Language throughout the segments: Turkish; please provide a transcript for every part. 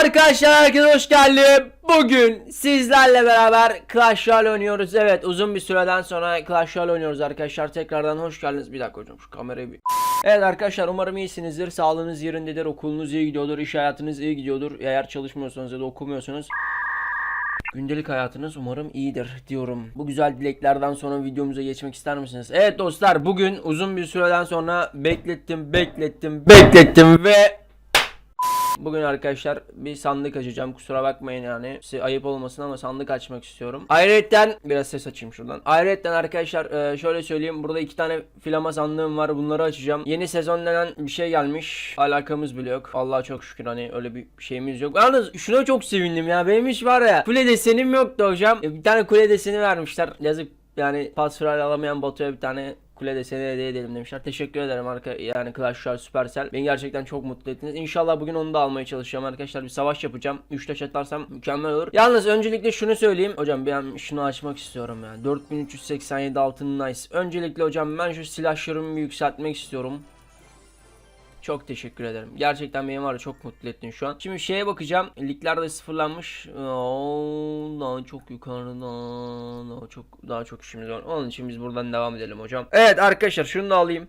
Arkadaşlar herkese hoş geldim. Bugün sizlerle beraber Clash Royale oynuyoruz. Evet uzun bir süreden sonra Clash Royale oynuyoruz arkadaşlar. Tekrardan hoş geldiniz. Bir dakika hocam şu kamerayı bir... Evet arkadaşlar umarım iyisinizdir. Sağlığınız yerindedir. Okulunuz iyi gidiyordur. iş hayatınız iyi gidiyordur. Eğer çalışmıyorsanız ya da okumuyorsanız Gündelik hayatınız umarım iyidir diyorum. Bu güzel dileklerden sonra videomuza geçmek ister misiniz? Evet dostlar bugün uzun bir süreden sonra beklettim, beklettim, beklettim ve Bugün arkadaşlar bir sandık açacağım. Kusura bakmayın yani. Size ayıp olmasın ama sandık açmak istiyorum. Ayrıca biraz ses açayım şuradan. Ayrıca arkadaşlar e, şöyle söyleyeyim. Burada iki tane filama sandığım var. Bunları açacağım. Yeni sezon denen bir şey gelmiş. Alakamız bile yok. Allah'a çok şükür hani öyle bir şeyimiz yok. Yalnız şuna çok sevindim ya. Benim hiç var ya. Kule desenim yoktu hocam. E, Bir tane kule deseni vermişler. Yazık yani pas alamayan Batu'ya bir tane kule deseni hediye edelim demişler. Teşekkür ederim arka yani Clash Royale Supercell. Beni gerçekten çok mutlu ettiniz. İnşallah bugün onu da almaya çalışacağım arkadaşlar. Bir savaş yapacağım. 3 taş atarsam mükemmel olur. Yalnız öncelikle şunu söyleyeyim. Hocam ben şunu açmak istiyorum ya. 4387 altın nice. Öncelikle hocam ben şu silahlarımı yükseltmek istiyorum. Çok teşekkür ederim. Gerçekten beni var çok mutlu ettin şu an. Şimdi şeye bakacağım. Liglerde sıfırlanmış. Oo, daha çok yukarıda. Daha çok daha çok işimiz var. Onun için biz buradan devam edelim hocam. Evet arkadaşlar şunu da alayım.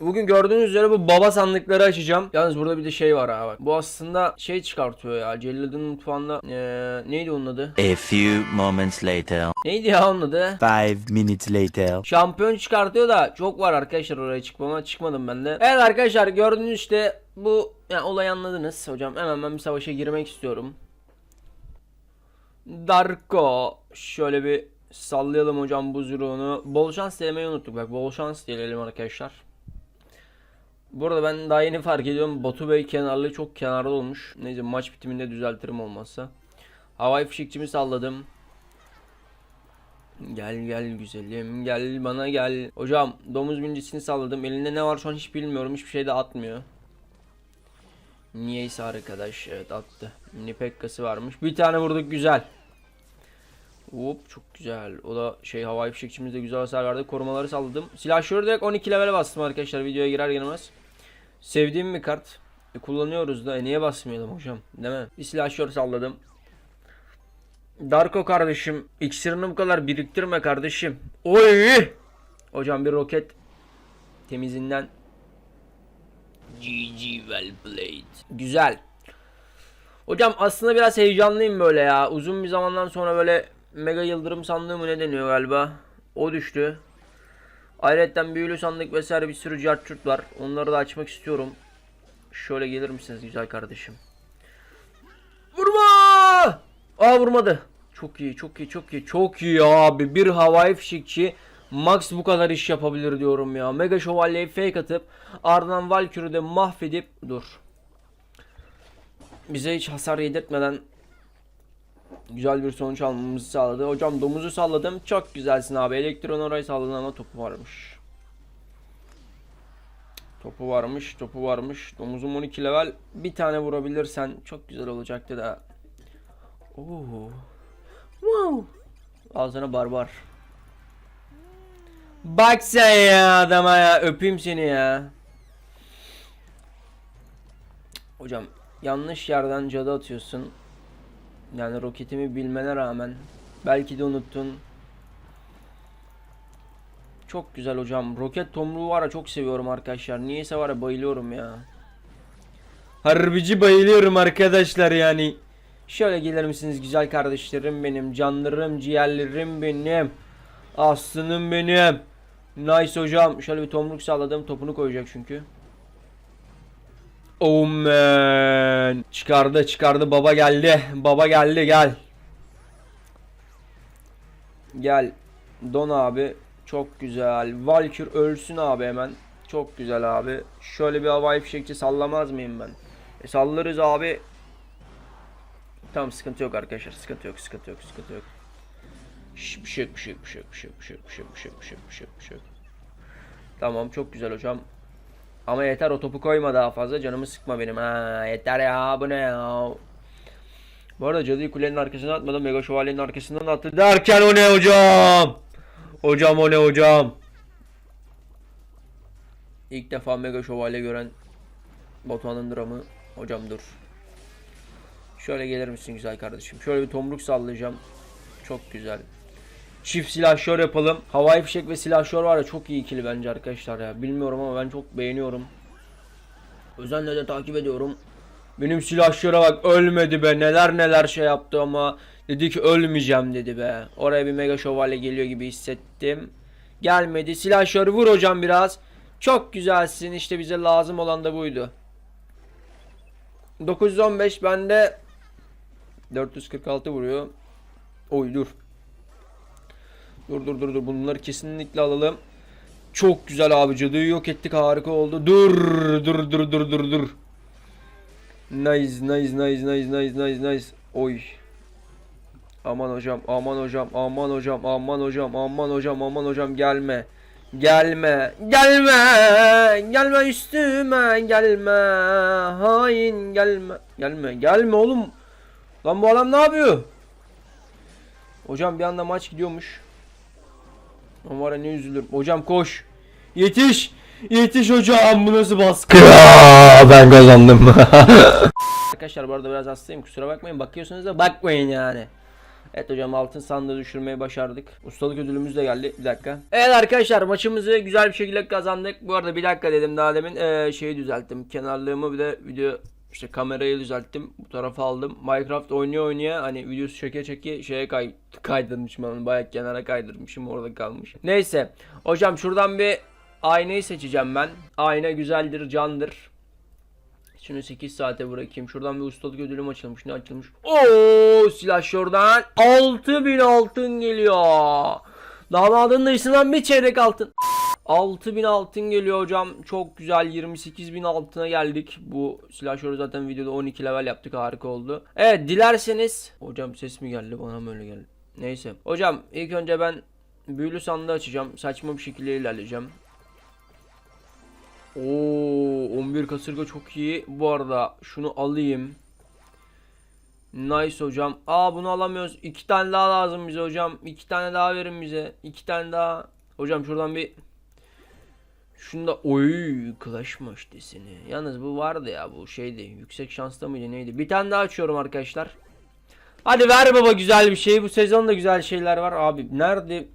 Bugün gördüğünüz üzere bu baba sandıkları açacağım. Yalnız burada bir de şey var ha bak. Bu aslında şey çıkartıyor ya. Celladın mutfağında eee, neydi onun adı? A few moments later. Neydi ya onun adı? Five minutes later. Şampiyon çıkartıyor da çok var arkadaşlar oraya çıkmama çıkmadım ben de. Evet arkadaşlar gördüğünüz işte bu yani olayı anladınız hocam. Hemen ben bir savaşa girmek istiyorum. Darko şöyle bir sallayalım hocam bu zürunu. Bol şans dilemeyi unuttuk bak bol şans dileyelim arkadaşlar. Burada ben daha yeni fark ediyorum Batu Bey kenarlı çok kenarda olmuş. Neyse maç bitiminde düzeltirim olmazsa. Havai fişekçimi salladım. Gel gel güzelim gel bana gel. Hocam domuz bincisini salladım. Elinde ne var şu an hiç bilmiyorum. Hiçbir şey de atmıyor. Niyeyse arkadaş. Evet attı. Mini pekkası varmış. Bir tane vurduk güzel. Hop çok güzel. O da şey havai fişekçimiz de güzel hasar verdi. Korumaları salladım. Silahşörü direkt 12 level bastım arkadaşlar videoya girer girmez. Sevdiğim bir kart. E, kullanıyoruz da. E, niye basmayalım hocam? Değil mi? Bir silahşör salladım. Darko kardeşim iksirini bu kadar biriktirme kardeşim. Oy! Hocam bir roket temizinden GG well played. Güzel. Hocam aslında biraz heyecanlıyım böyle ya. Uzun bir zamandan sonra böyle mega yıldırım sandığı mı ne deniyor galiba. O düştü. Ayrıca büyülü sandık vesaire bir sürü cartçurt var. Onları da açmak istiyorum. Şöyle gelir misiniz güzel kardeşim? Vurma! Aa vurmadı. Çok iyi, çok iyi, çok iyi, çok iyi abi. Bir havai fişekçi Max bu kadar iş yapabilir diyorum ya. Mega şövalyeyi fake atıp ardından Valkyrie'yi de mahvedip dur. Bize hiç hasar yedirtmeden güzel bir sonuç almamızı sağladı. Hocam domuzu salladım. Çok güzelsin abi. Elektron orayı salladın ama topu varmış. Topu varmış, topu varmış. Domuzum 12 level. Bir tane vurabilirsen çok güzel olacaktı da. Oo. Wow. Al sana barbar. Bak sen ya adama ya öpeyim seni ya. Hocam yanlış yerden cadı atıyorsun. Yani roketimi bilmene rağmen belki de unuttun. Çok güzel hocam. Roket tomruğu var ya çok seviyorum arkadaşlar. Niyeyse var ya bayılıyorum ya. Harbici bayılıyorum arkadaşlar yani. Şöyle gelir misiniz güzel kardeşlerim benim, canlarım, ciğerlerim benim. Aslım benim. Nice hocam. Şöyle bir tomruk salladım. Topunu koyacak çünkü. Oh man. Çıkardı çıkardı. Baba geldi. Baba geldi gel. Gel. Don abi. Çok güzel. Valkür ölsün abi hemen. Çok güzel abi. Şöyle bir havai fişekçi sallamaz mıyım ben? E sallarız abi. Tamam sıkıntı yok arkadaşlar. Sıkıntı yok, sıkıntı yok, sıkıntı yok. Şş, bir şey yok, bir şey yok, bir şey yok, bir. Tamam çok güzel hocam. Ama yeter o topu koyma daha fazla canımı sıkma benim ha yeter ya bu ne ya. Bu arada cadıyı kulenin arkasına atmadım mega şövalyenin arkasından attı derken o ne hocam? Hocam o ne hocam? İlk defa mega şövalye gören Batuhan'ın dramı hocam dur. Şöyle gelir misin güzel kardeşim? Şöyle bir tomruk sallayacağım. Çok güzel. Çift silahşör yapalım. Havai fişek ve silahşör var ya çok iyi ikili bence arkadaşlar ya. Bilmiyorum ama ben çok beğeniyorum. Özenle de takip ediyorum. Benim silahşöre bak ölmedi be neler neler şey yaptı ama dedi ki ölmeyeceğim dedi be. Oraya bir mega şövalye geliyor gibi hissettim. Gelmedi. Silahşörü vur hocam biraz. Çok güzelsin işte bize lazım olan da buydu. 915 bende 446 vuruyor. Oy dur. Dur dur dur dur. Bunları kesinlikle alalım. Çok güzel abi cadıyı yok ettik. Harika oldu. Dur dur dur dur dur dur. Nice nice nice nice nice nice nice. Oy. Aman hocam aman hocam aman hocam aman hocam aman hocam aman hocam. Gelme. Gelme. Gelme. Gelme üstüme. Gelme. Hain. Gelme. Gelme. Gelme oğlum. Lan bu adam ne yapıyor? Hocam bir anda maç gidiyormuş Lan var ya ne üzülürüm hocam koş yetiş yetiş hocam bu nasıl baskı ya ben kazandım arkadaşlar bu arada biraz hastayım kusura bakmayın bakıyorsanız da bakmayın yani Evet hocam altın sandığı düşürmeyi başardık. Ustalık ödülümüz de geldi. Bir dakika. Evet arkadaşlar maçımızı güzel bir şekilde kazandık. Bu arada bir dakika dedim daha demin. Ee, şeyi düzelttim. Kenarlığımı bir de video işte kamerayı düzelttim. Bu tarafa aldım. Minecraft oynuyor oynaya hani videosu çeke çeke şeye kay kaydırmışım onu. Bayağı kenara kaydırmışım orada kalmış. Neyse. Hocam şuradan bir aynayı seçeceğim ben. Ayna güzeldir, candır. Şunu 8 saate bırakayım. Şuradan bir ustalık ödülüm açılmış. Ne açılmış? Oo silah şuradan. 6000 altın geliyor. Damadın dışından bir çeyrek altın. 6000 altın geliyor hocam. Çok güzel. 28000 altına geldik. Bu silahşörü zaten videoda 12 level yaptık. Harika oldu. Evet dilerseniz. Hocam ses mi geldi? Bana mı öyle geldi? Neyse. Hocam ilk önce ben büyülü sandığı açacağım. Saçma bir şekilde ilerleyeceğim. Oo 11 kasırga çok iyi. Bu arada şunu alayım. Nice hocam. Aa bunu alamıyoruz. İki tane daha lazım bize hocam. İki tane daha verin bize. İki tane daha. Hocam şuradan bir Şunda oy Clash'mış deseni. Yalnız bu vardı ya bu şeydi. Yüksek şanslı mıydı neydi? Bir tane daha açıyorum arkadaşlar. Hadi ver baba güzel bir şey. Bu sezonda güzel şeyler var abi. Nerede?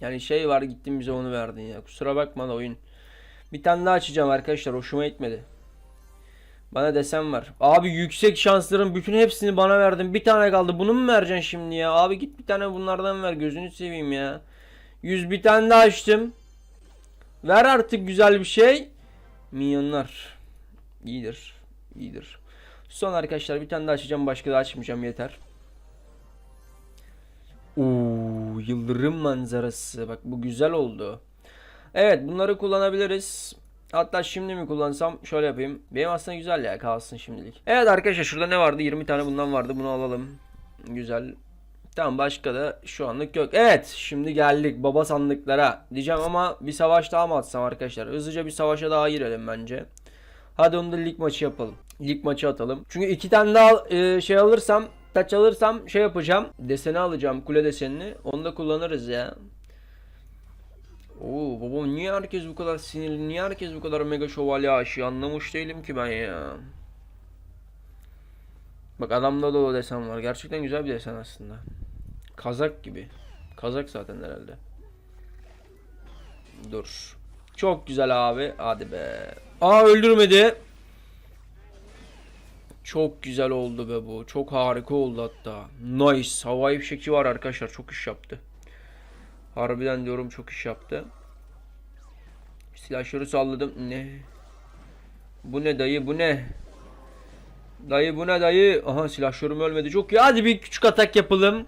Yani şey var gittin bize onu verdin ya. Kusura bakma da oyun. Bir tane daha açacağım arkadaşlar. Hoşuma gitmedi. Bana desem var. Abi yüksek şansların bütün hepsini bana verdin. Bir tane kaldı. Bunu mu vereceksin şimdi ya? Abi git bir tane bunlardan ver. Gözünü seveyim ya. 100 bir tane daha açtım. Ver artık güzel bir şey. Milyonlar. İyidir. İyidir. Son arkadaşlar bir tane daha açacağım. Başka da açmayacağım yeter. Oo, yıldırım manzarası. Bak bu güzel oldu. Evet bunları kullanabiliriz. Hatta şimdi mi kullansam şöyle yapayım. Benim aslında güzel ya kalsın şimdilik. Evet arkadaşlar şurada ne vardı? 20 tane bundan vardı. Bunu alalım. Güzel. Tamam başka da şu anlık yok. Evet şimdi geldik baba sandıklara. Diyeceğim ama bir savaş daha mı atsam arkadaşlar? Hızlıca bir savaşa daha girelim bence. Hadi onu da lig maçı yapalım. Lig maçı atalım. Çünkü iki tane daha e, şey alırsam taç alırsam şey yapacağım. Deseni alacağım kule desenini. Onu da kullanırız ya. Oo babam niye herkes bu kadar sinirli? Niye herkes bu kadar mega şövalye aşığı? Anlamış değilim ki ben ya. Bak adamda da o desen var. Gerçekten güzel bir desen aslında. Kazak gibi. Kazak zaten herhalde. Dur. Çok güzel abi. Hadi be. Aa öldürmedi. Çok güzel oldu be bu. Çok harika oldu hatta. Nice. Havai fişekçi var arkadaşlar. Çok iş yaptı. Harbiden diyorum çok iş yaptı. Silahşörü salladım. Ne? Bu ne dayı bu ne? Dayı bu ne dayı? Aha silahşörüm ölmedi. Çok iyi. Hadi bir küçük atak yapalım.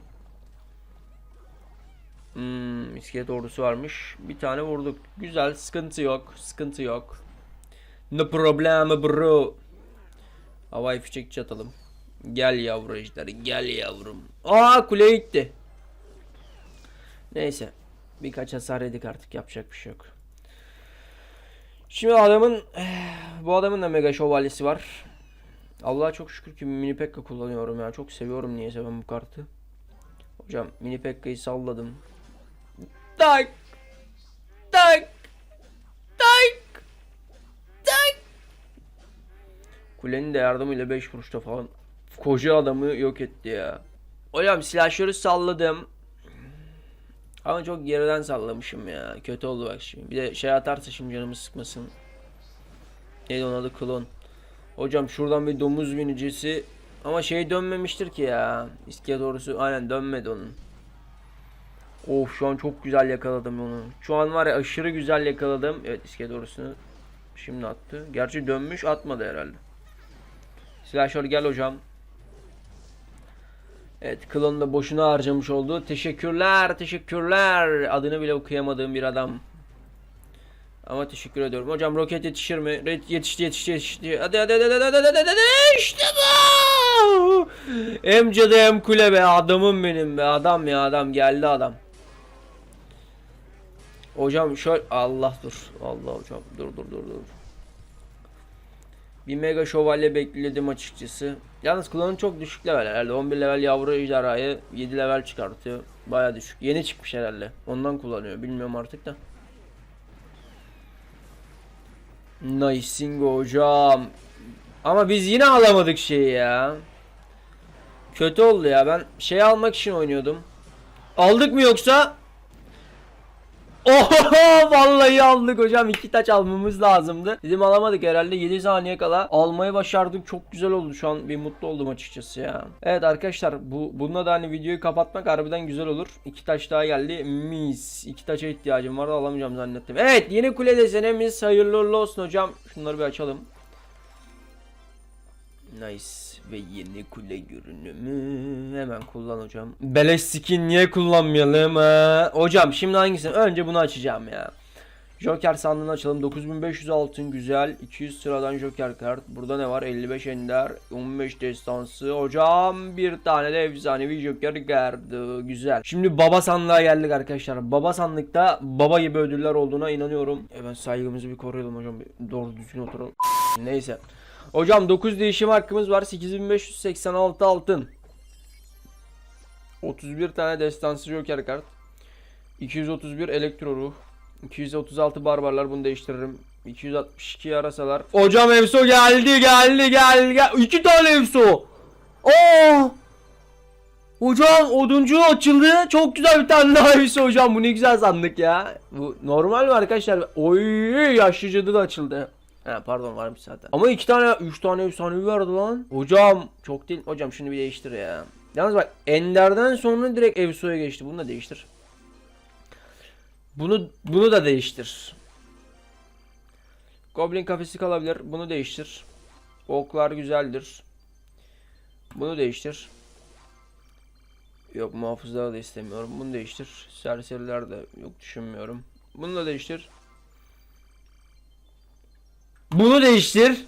Hmm, iskelet ordusu varmış. Bir tane vurduk. Güzel. Sıkıntı yok. Sıkıntı yok. No problem bro. Havai fişekçi atalım. Gel yavru ejderi. Gel yavrum. Aa kule gitti. Neyse. Birkaç hasar yedik artık yapacak bir şey yok. Şimdi adamın bu adamın da mega şövalyesi var. Allah'a çok şükür ki mini pekka kullanıyorum ya. Çok seviyorum niyeyse ben bu kartı. Hocam mini pekkayı salladım. Tak. Tak. Tak. Tak. Kulenin de yardımıyla 5 vuruşta falan koca adamı yok etti ya. Hocam silahşörü salladım. Ama çok geriden sallamışım ya. Kötü oldu bak şimdi. Bir de şey atarsa şimdi canımı sıkmasın. Neydi onun adı klon. Hocam şuradan bir domuz binicisi. Ama şey dönmemiştir ki ya. İskiye doğrusu aynen dönmedi onun. Of şu an çok güzel yakaladım onu. Şu an var ya aşırı güzel yakaladım. Evet iskiye doğrusunu şimdi attı. Gerçi dönmüş atmadı herhalde. Silahşör gel hocam. Evet klonu da boşuna harcamış oldu. Teşekkürler teşekkürler. Adını bile okuyamadığım bir adam. Ama teşekkür ediyorum. Hocam roket yetişir mi? Yetişti yetişti yetişti. Hadi hadi hadi hadi hadi hadi hadi. İşte bu. Hem cadı hem kule be adamım benim be adam ya adam geldi adam. Hocam şöyle Allah dur. Allah hocam dur dur dur dur. Bir mega şövalye bekledim açıkçası. Yalnız klonun çok düşük level herhalde. 11 level yavru ejderhayı 7 level çıkartıyor. Baya düşük. Yeni çıkmış herhalde. Ondan kullanıyor. Bilmiyorum artık da. Nice'ing hocam. Ama biz yine alamadık şeyi ya. Kötü oldu ya. Ben şey almak için oynuyordum. Aldık mı yoksa? Oho vallahi aldık hocam iki taç almamız lazımdı. Dedim alamadık herhalde 7 saniye kala almayı başardık çok güzel oldu şu an bir mutlu oldum açıkçası ya. Evet arkadaşlar bu bununla da hani videoyu kapatmak harbiden güzel olur. İki taş daha geldi mis iki taça ihtiyacım vardı alamayacağım zannettim. Evet yeni kule desenemiz hayırlı olsun hocam. Şunları bir açalım. Nice ve yeni kule görünümü hemen kullan hocam. Beleş skin niye kullanmayalım ha? Hocam şimdi hangisini? Önce bunu açacağım ya. Joker sandığını açalım. 9500 altın güzel. 200 sıradan Joker kart. Burada ne var? 55 ender. 15 destansı. Hocam bir tane de efsanevi Joker kartı. Güzel. Şimdi baba sandığa geldik arkadaşlar. Baba sandıkta baba gibi ödüller olduğuna inanıyorum. E ben saygımızı bir koruyalım hocam. Bir doğru düzgün oturalım. Neyse. Hocam 9 değişim hakkımız var. 8586 altın. 31 tane destansı joker kart. 231 elektro ruh. 236 barbarlar bunu değiştiririm. 262 yarasalar. Hocam Efso geldi geldi geldi. gel. İki tane Efso. Oo! Hocam oduncu açıldı. Çok güzel bir tane daha Efso hocam. Bu ne güzel sandık ya. Bu normal mi arkadaşlar? Oy yaşlı cadı da açıldı. He pardon varmış zaten. Ama iki tane, üç tane efsanevi verdi lan. Hocam çok değil. Hocam şunu bir değiştir ya. Yalnız bak Ender'den sonra direkt Evso'ya geçti. Bunu da değiştir. Bunu bunu da değiştir. Goblin kafesi kalabilir. Bunu değiştir. Oklar güzeldir. Bunu değiştir. Yok muhafızları da istemiyorum. Bunu değiştir. Serseriler de yok düşünmüyorum. Bunu da değiştir. Bunu değiştir.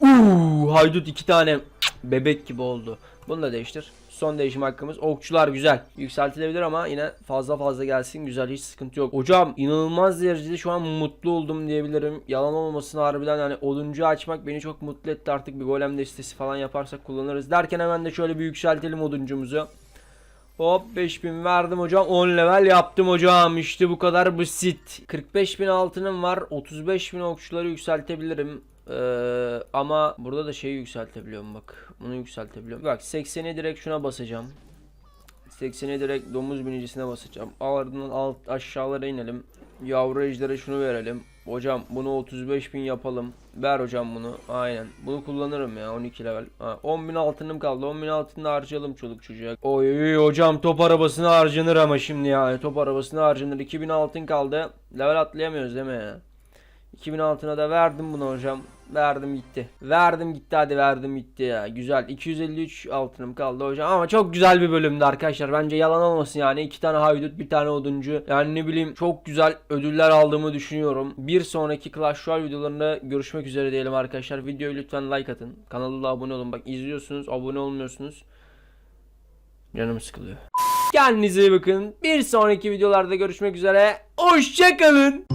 Uuu haydut iki tane bebek gibi oldu. Bunu da değiştir. Son değişim hakkımız. Okçular güzel. Yükseltilebilir ama yine fazla fazla gelsin. Güzel hiç sıkıntı yok. Hocam inanılmaz derecede şu an mutlu oldum diyebilirim. Yalan olmasın harbiden hani oduncu açmak beni çok mutlu etti. Artık bir golem destesi falan yaparsak kullanırız. Derken hemen de şöyle bir yükseltelim oduncumuzu. Hop 5000 verdim hocam. 10 level yaptım hocam. İşte bu kadar basit. 45.000 altınım var. 35.000 okçuları yükseltebilirim. Ee, ama burada da şeyi yükseltebiliyorum bak. Bunu yükseltebiliyorum. Bak 80'e direkt şuna basacağım. 80'e direkt domuz binicisine basacağım. Ardından alt aşağılara inelim. Yavru ejdere şunu verelim hocam bunu 35.000 yapalım. Ver hocam bunu. Aynen. Bunu kullanırım ya 12 level. Ha, 10.000 altınım kaldı. 10.000 altını da harcayalım çoluk çocuğa. Oy hocam top arabasına harcanır ama şimdi ya. Top arabasına harcanır. 2000 altın kaldı. Level atlayamıyoruz değil mi 2000 altına da verdim bunu hocam. Verdim gitti. Verdim gitti hadi verdim gitti ya. Güzel. 253 altınım kaldı hocam. Ama çok güzel bir bölümdü arkadaşlar. Bence yalan olmasın yani. iki tane haydut bir tane oduncu. Yani ne bileyim çok güzel ödüller aldığımı düşünüyorum. Bir sonraki Clash Royale videolarında görüşmek üzere diyelim arkadaşlar. Videoyu lütfen like atın. Kanala abone olun. Bak izliyorsunuz abone olmuyorsunuz. Canım sıkılıyor. Kendinize iyi bakın. Bir sonraki videolarda görüşmek üzere. Hoşçakalın.